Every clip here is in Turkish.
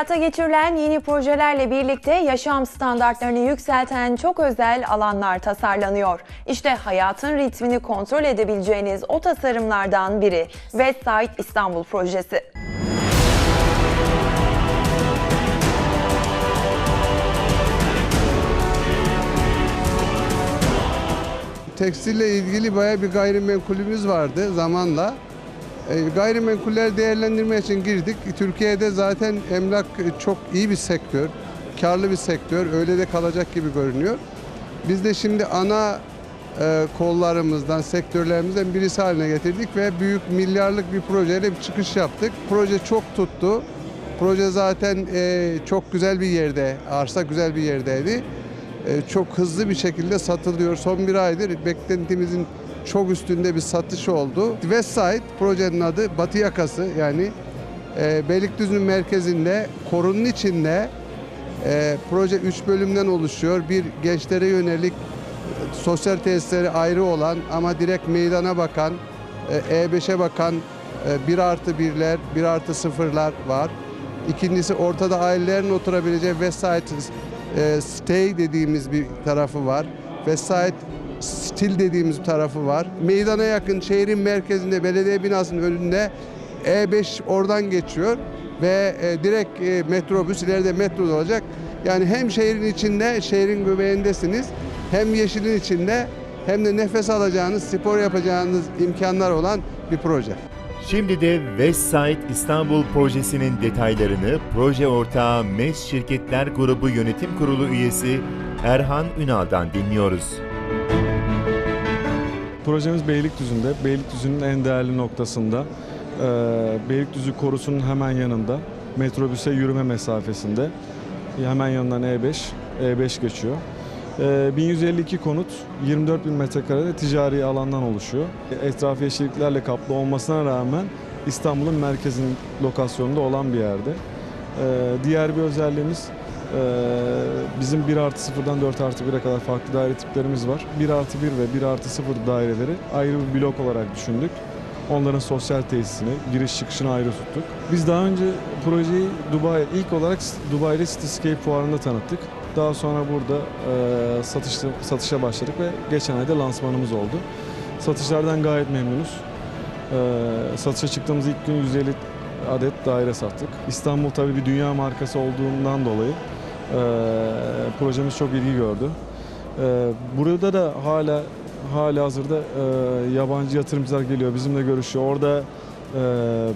Hayata geçirilen yeni projelerle birlikte yaşam standartlarını yükselten çok özel alanlar tasarlanıyor. İşte hayatın ritmini kontrol edebileceğiniz o tasarımlardan biri Westside İstanbul projesi. Tekstille ilgili baya bir gayrimenkulümüz vardı zamanla. E, gayrimenkuller değerlendirme için girdik. Türkiye'de zaten emlak çok iyi bir sektör, karlı bir sektör. Öyle de kalacak gibi görünüyor. Biz de şimdi ana e, kollarımızdan, sektörlerimizden birisi haline getirdik ve büyük milyarlık bir projeyle bir çıkış yaptık. Proje çok tuttu. Proje zaten e, çok güzel bir yerde, arsa güzel bir yerdeydi. Çok hızlı bir şekilde satılıyor. Son bir aydır beklentimizin çok üstünde bir satış oldu. Westside projenin adı Batı Yakası yani e, Beylikdüzü'nün merkezinde korunun içinde e, proje 3 bölümden oluşuyor. Bir gençlere yönelik e, sosyal tesisleri ayrı olan ama direkt meydana bakan, e, E5'e bakan e, 1 artı 1'ler, 1 artı 0'lar var. İkincisi ortada ailelerin oturabileceği Westside e, Stay dediğimiz bir tarafı var. Westside Stil dediğimiz tarafı var. Meydana yakın şehrin merkezinde belediye binasının önünde E5 oradan geçiyor ve e, direkt e, metrobüs ileride metro olacak. Yani hem şehrin içinde, şehrin göbeğindesiniz hem yeşilin içinde hem de nefes alacağınız, spor yapacağınız imkanlar olan bir proje. Şimdi de Westside İstanbul projesinin detaylarını proje ortağı MES Şirketler Grubu Yönetim Kurulu üyesi Erhan Ünal'dan dinliyoruz. Projemiz Beylikdüzü'nde. Beylikdüzü'nün en değerli noktasında. Ee, Beylikdüzü korusunun hemen yanında. Metrobüse yürüme mesafesinde. Hemen yanından E5, E5 geçiyor. Ee, 1152 konut, 24 bin metrekarede ticari alandan oluşuyor. Etrafı yeşilliklerle kaplı olmasına rağmen İstanbul'un merkezin lokasyonunda olan bir yerde. Ee, diğer bir özelliğimiz ee, bizim 1 artı 0'dan 4 artı 1'e kadar farklı daire tiplerimiz var. 1 artı 1 ve 1 artı 0 daireleri ayrı bir blok olarak düşündük. Onların sosyal tesisini, giriş çıkışını ayrı tuttuk. Biz daha önce projeyi Dubai, ilk olarak Dubai'de Cityscape fuarında tanıttık. Daha sonra burada e, satışta, satışa başladık ve geçen ayda lansmanımız oldu. Satışlardan gayet memnunuz. E, satışa çıktığımız ilk gün 150 adet daire sattık. İstanbul tabii bir dünya markası olduğundan dolayı projemiz çok ilgi gördü. E, burada da hala hala hazırda e, yabancı yatırımcılar geliyor, bizimle görüşüyor. Orada e,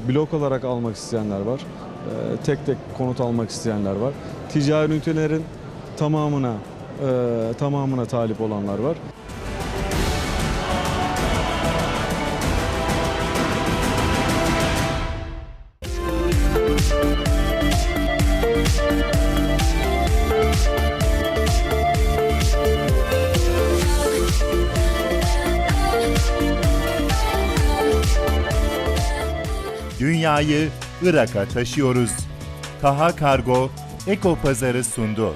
blok olarak almak isteyenler var. E, tek tek konut almak isteyenler var. Ticari ünitelerin tamamına e, tamamına talip olanlar var. Dünyayı Irak'a taşıyoruz. Taha Kargo Eko Pazarı sundu.